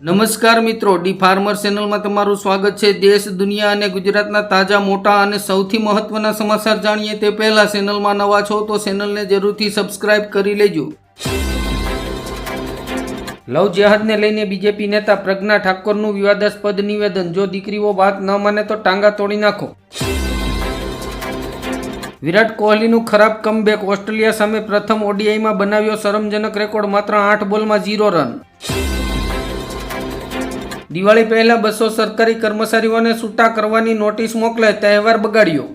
નમસ્કાર મિત્રો, D farmer ચેનલમાં તમારું સ્વાગત છે. દેશ, દુનિયા અને ગુજરાતના તાજા, મોટા અને સૌથી મહત્વના સમાચાર જાણીએ તે પહેલા ચેનલમાં નવા છો તો ચેનલને જરૂરથી સબસ્ક્રાઇબ કરી લેજો. લવ જેહાદને લઈને બીજેપી નેતા પ્રજ્ઞા ઠાકોરનું વિવાદાસ્પદ નિવેદન. જો દીકરીઓ વાત ન માને તો ટાંગા તોડી નાખો. વિરાટ કોહલીનું ખરાબ કમબેક ઓસ્ટ્રેલિયા સામે પ્રથમ ઓડીઆઈમાં બનાવ્યો શરમજનક રેકોર્ડ માત્ર આઠ બોલમાં ઝીરો રન દિવાળી પહેલા બસો સરકારી કર્મચારીઓને છૂટા કરવાની નોટિસ મોકલે તહેવાર બગાડ્યો.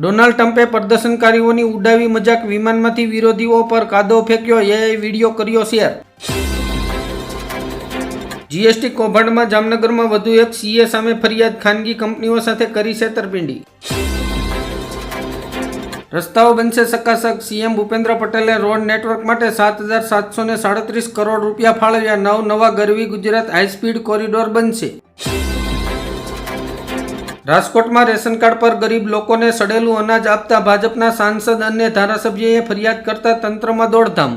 ડોનાલ્ડ ટ્રમ્પે પ્રદર્શનકારીઓની ઉડાવી મજાક વિમાનમાંથી વિરોધીઓ પર કાદવ ફેંક્યો. એ વીડિયો કર્યો શેર. જીએસટી કૌભાંડમાં જામનગરમાં વધુ એક સીએ સામે ફરિયાદ ખાનગી કંપનીઓ સાથે કરી છેતરપિંડી. રસ્તાઓ બનશે સકાસક. સીએમ ભૂપેન્દ્ર પટેલે રોડ નેટવર્ક માટે સાત હજાર સાતસો ને સાડત્રીસ કરોડ રૂપિયા ફાળવ્યા. નવ નવા ગરવી ગુજરાત હાઈસ્પીડ કોરિડોર બનશે. રાજકોટમાં રેશન કાર્ડ પર ગરીબ લોકોને સડેલું અનાજ આપતા ભાજપના સાંસદ અને ધારાસભ્યએ ફરિયાદ કરતા તંત્રમાં દોડધામ.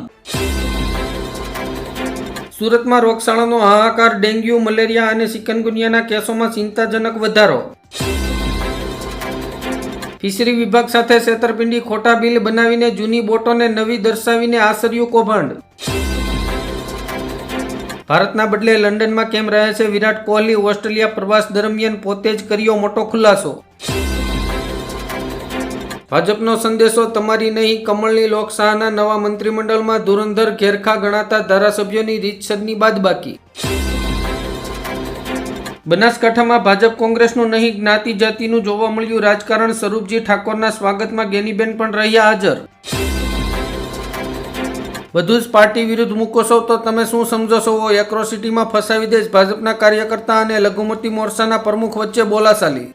સુરતમાં રોગશાળાનો હાહાકાર, ડેન્ગ્યુ, મલેરિયા અને ચિકનગુનિયાના કેસોમાં ચિંતાજનક વધારો. ફિશરી વિભાગ સાથે છેતરપિંડી, ખોટા બિલ બનાવીને જૂની બોટોને નવી દર્શાવીને આશર્યું કૌભાંડ. ભારતના બદલે લંડનમાં કેમ રહે છે વિરાટ કોહલી? ઓસ્ટ્રેલિયા પ્રવાસ દરમિયાન પોતે જ કર્યો મોટો ખુલાસો. ભાજપનો સંદેશો, તમારી નહીં, કમળની લોકશાહના નવા મંત્રીમંડળમાં ધુરંધર ઘેરખા ગણાતા ધારાસભ્યોની રીતસરની બાદબાકી. બનાસકાંઠામાં ભાજપ કોંગ્રેસનું નહીં, જ્ઞાતિ જાતિનું જોવા મળ્યું. રાજકારણ સ્વરૂપજી ઠાકોરના સ્વાગતમાં ગેનીબેન પણ રહ્યા હાજર. બધું જ પાર્ટી વિરુદ્ધ મૂકો છો તો તમે શું સમજો છો? એક્રોસિટીમાં ફસાવી દેશ ભાજપના કાર્યકર્તા અને લઘુમતી મોરચાના પ્રમુખ વચ્ચે બોલાશાલી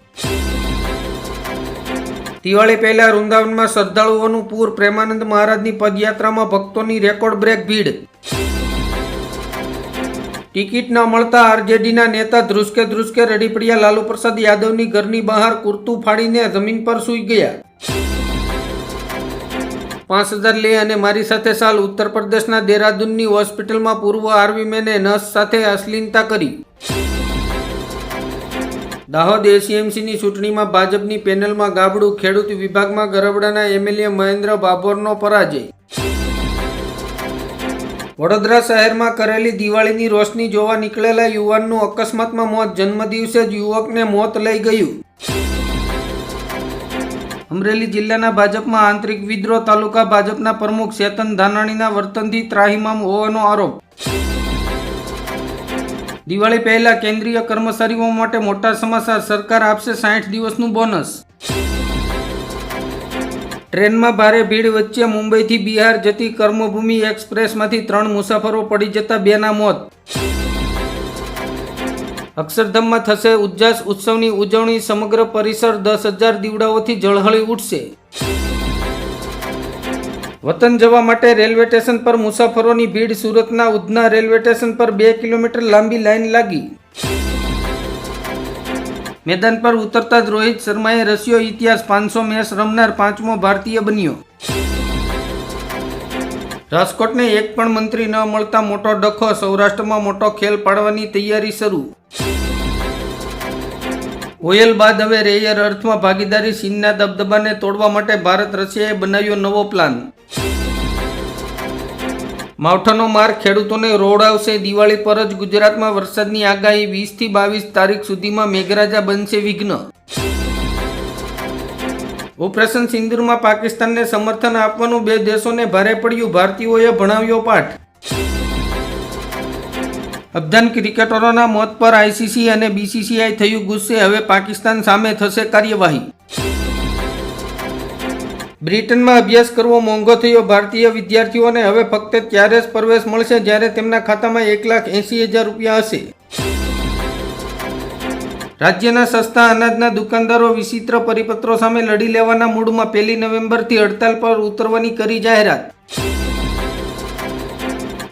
દિવાળી પહેલા વૃંદાવનમાં શ્રદ્ધાળુઓનું પૂર, પ્રેમાનંદ મહારાજની પદયાત્રામાં ભક્તોની રેકોર્ડ બ્રેક ભીડ. ટિકિટ ન મળતા આરજેડીના નેતા ધ્રુસકે ધ્રુસકે રડી પડ્યા. લાલુ પ્રસાદ યાદવની ઘરની બહાર કુર્તું ફાડીને જમીન પર સૂઈ ગયા. પાંચ હજાર લે અને મારી સાથે સાલ. ઉત્તર પ્રદેશના દેહરાદૂનની હોસ્પિટલમાં પૂર્વ આર્મી મેને નર્સ સાથે અશ્લીલતા કરી. દાહોદ એસીએમસીની ચૂંટણીમાં ભાજપની પેનલમાં ગાબડું. ખેડૂત વિભાગમાં ગરબડાના એમએલએ મહેન્દ્ર બાબોરનો પરાજય. વડોદરા શહેરમાં કરેલી દિવાળીની રોશની જોવા નીકળેલા યુવાનનું અકસ્માતમાં મોત. જન્મદિવસે જ યુવકને મોત લઈ ગયું. અમરેલી જિલ્લાના ભાજપમાં આંતરિક વિદ્રોહ, તાલુકા ભાજપના પ્રમુખ ચેતન ધાનાણીના વર્તનથી ત્રાહિમામ હોવાનો આરોપ. દિવાળી પહેલા કેન્દ્રીય કર્મચારીઓ માટે મોટા સમાચાર. સરકાર આપશે સાઠ દિવસનું બોનસ. ટ્રેનમાં ભારે ભીડ વચ્ચે મુંબઈથી બિહાર જતી કર્મભૂમિ એક્સપ્રેસમાંથી ત્રણ મુસાફરો પડી જતા બેના મોત. અક્ષરધામમાં થશે ઉજ્જાસ ઉત્સવની ઉજવણી, સમગ્ર પરિસર દસ હજાર દીવડાઓથી ઝળહળી ઉઠશે. વતન જવા માટે રેલવે સ્ટેશન પર મુસાફરોની ભીડ, સુરતના ઉધના રેલવે સ્ટેશન પર બે કિલોમીટર લાંબી લાઇન લાગી. મેદાન પર ઉતરતા જ રોહિત શર્માએ રશિયો ઇતિહાસ પાંચસો મેચ રમનાર પાંચમો ભારતીય બન્યો. રાજકોટને એક પણ મંત્રી ન મળતા મોટો ડખો, સૌરાષ્ટ્રમાં મોટો ખેલ પાડવાની તૈયારી શરૂ. ઓયલ બાદ હવે રેયર અર્થમાં ભાગીદારી ચીનના દબદબાને તોડવા માટે ભારત રશિયાએ બનાવ્યો નવો પ્લાન. માવઠાનો માર ખેડૂતોને રોડાવશે દિવાળી પર જ ગુજરાતમાં વરસાદની આગાહી વીસથી બાવીસ તારીખ સુધીમાં મેઘરાજા બનશે વિઘ્ન. ઓપરેશન સિંદુરમાં પાકિસ્તાનને સમર્થન આપવાનું બે દેશોને ભારે પડ્યું. ભારતીયોએ ભણાવ્યો પાઠ. અફઘાન ક્રિકેટરોના મોત પર આઈસીસી અને બીસીસીઆઈ થયું ગુસ્સે. હવે પાકિસ્તાન સામે થશે કાર્યવાહી. બ્રિટનમાં અભ્યાસ કરવો મોંઘો થયો. ભારતીય વિદ્યાર્થીઓને હવે ફક્ત ત્યારે જ પ્રવેશ મળશે જ્યારે તેમના ખાતામાં એક લાખ એંસી હજાર રૂપિયા હશે. રાજ્યના સસ્તા અનાજના દુકાનદારો વિચિત્ર પરિપત્રો સામે લડી લેવાના મૂડમાં પહેલી નવેમ્બરથી હડતાલ પર ઉતરવાની કરી જાહેરાત.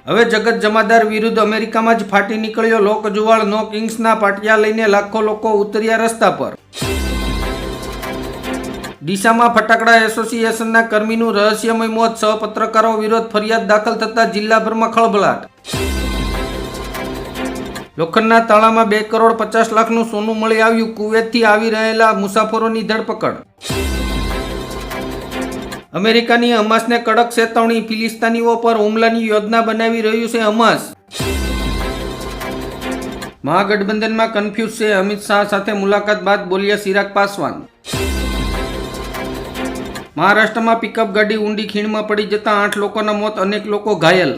હવે જગત જમાદાર વિરુદ્ધ અમેરિકામાં જ ફાટી નીકળ્યો લોકજુવાળ નો કિંગ્સના પાટિયા લઈને લાખો લોકો ઉતર્યા રસ્તા પર. ડીસામાં ફટાકડા એસોસિએશનના કર્મીનું રહસ્યમય મોત, સહ પત્રકારો વિરોધ ફરિયાદ દાખલ થતા જિલ્લાભરમાં ખળભળાટ. લોખંડના તાળામાં બે કરોડ પચાસ લાખનું સોનું મળી આવ્યું, કુવેતથી આવી રહેલા મુસાફરોની ધરપકડ. અમેરિકાની હમાસને કડક ચેતવણી, ફિલિસ્તાનીઓ પર હુમલાની યોજના બનાવી રહ્યું છે હમાસ. મહાગઠબંધનમાં કન્ફ્યુઝ છે, અમિત શાહ સાથે મુલાકાત બાદ બોલ્યા ચિરાગ પાસવાન. મહારાષ્ટ્રમાં પિકઅપ ગાડી ઊંડી ખીણમાં પડી જતા આઠ લોકોના મોત, અનેક લોકો ઘાયલ.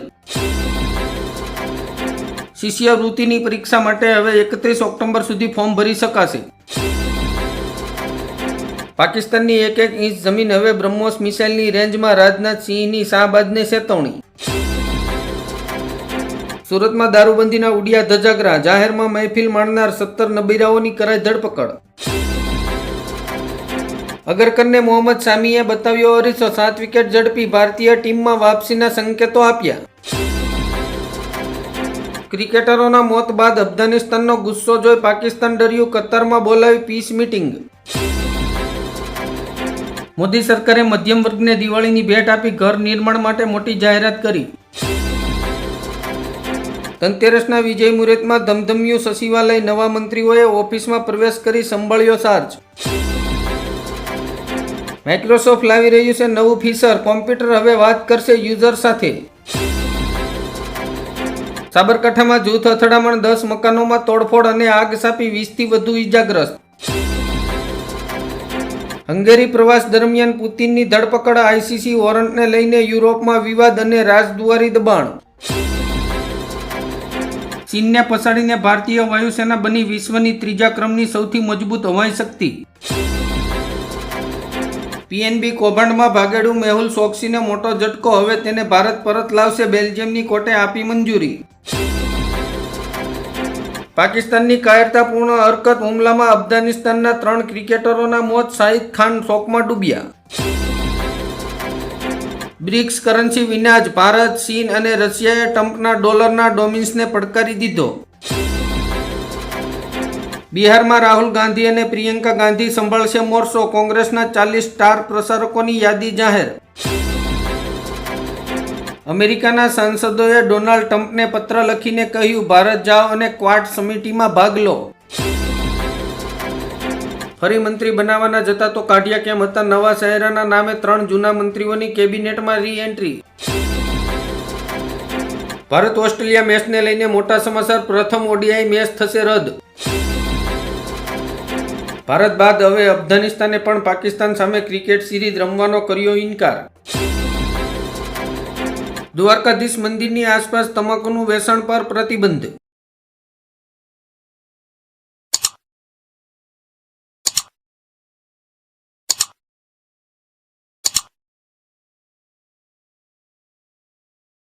શિષ્યવૃત્તિની પરીક્ષા માટે હવે એકત્રીસ ઓક્ટોબર સુધી ફોર્મ ભરી શકાશે. પાકિસ્તાનની એક એક ઇંચ જમીન હવે બ્રહ્મોસ મિસાઇલની રેન્જમાં રાજનાથ સિંહની શાહબાદને ચેતવણી સુરતમાં દારૂબંધીના ઉડિયા ધજાગરા, જાહેરમાં મહેફિલ માણનાર સત્તર નબીરાઓની કરાઈ ધરપકડ. અગરકરને મોહમ્મદ શામીએ બતાવ્યો અઢીસો સાત વિકેટ ઝડપી ભારતીય ટીમમાં વાપસીના સંકેતો આપ્યા. ક્રિકેટરોના મોત બાદ અફઘાનિસ્તાનનો ગુસ્સો જોઈ પાકિસ્તાન ડર્યું કતારમાં બોલાવી પીસ મીટિંગ. મોદી સરકારે મધ્યમ વર્ગને દિવાળીની ભેટ આપી ઘર નિર્માણ માટે મોટી જાહેરાત કરી. ધનતેરસના વિજય મુહૂર્તમાં ધમધમ્યું સચિવાલય નવા મંત્રીઓએ ઓફિસમાં પ્રવેશ કરી સંભાળ્યો ચાર્જ માઇક્રોસોફ્ટ લાવી રહ્યું છે નવું ફીચર. કોમ્પ્યુટર હવે વાત કરશે યુઝર સાથે. સાબરકાંઠામાં જૂથ અથડામણ, દસ મકાનોમાં તોડફોડ અને આગ સાપી વીસથી વધુ ઇજાગ્રસ્ત હંગેરી પ્રવાસ દરમિયાન પુતિનની ધરપકડ, આઈસીસી વોરંટને લઈને યુરોપમાં વિવાદ અને રાજદુઆરી દબાણ. ચીનને પછાડીને ભારતીય વાયુસેના બની વિશ્વની ત્રીજા ક્રમની સૌથી મજબૂત હવાઈ શક્તિ. પીએનબી કૌભાંડમાં ભાગેડું મેહુલ ચોકસીને મોટો ઝટકો, હવે તેને ભારત પરત લાવશે બેલ્જિયમની કોર્ટે આપી મંજૂરી. પાકિસ્તાનની કાયરતાપૂર્ણ હરકત હુમલામાં અફઘાનિસ્તાનના ત્રણ ક્રિકેટરોના મોત, શાહિદ ખાન શોકમાં ડૂબ્યા. બ્રિક્સ કરન્સી વિનાજ ભારત, ચીન અને રશિયાએ ટ્રમ્પના ડોલરના ડોમિન્સને પડકારી દીધો. બિહારમાં રાહુલ ગાંધી અને પ્રિયંકા ગાંધી સંભાળશે મોરચો, કોંગ્રેસના ચાલીસ સ્ટાર પ્રસારકોની યાદી જાહેર. અમેરિકાના સાંસદોએ ડોનાલ્ડ ટ્રમ્પને પત્ર લખીને કહ્યું, ભારત જાઓ અને ક્વાડ સમિટીમાં ભાગ લો. ફરી મંત્રી બનાવવાના જતા તો કાઢ્યા કેમ હતા? નવા શહેરાના નામે ત્રણ જૂના મંત્રીઓની કેબિનેટમાં રી એન્ટ્રી ભારત ઓસ્ટ્રેલિયા મેચને લઈને મોટા સમાચાર, પ્રથમ ઓડીઆઈ મેચ થશે રદ. ભારત બાદ હવે અફઘાનિસ્તાને પણ પાકિસ્તાન સામે ક્રિકેટ સિરીઝ રમવાનો કર્યો ઇનકાર. દ્વારકાધીશ મંદિરની આસપાસ તમાકુનું વેચાણ પર પ્રતિબંધ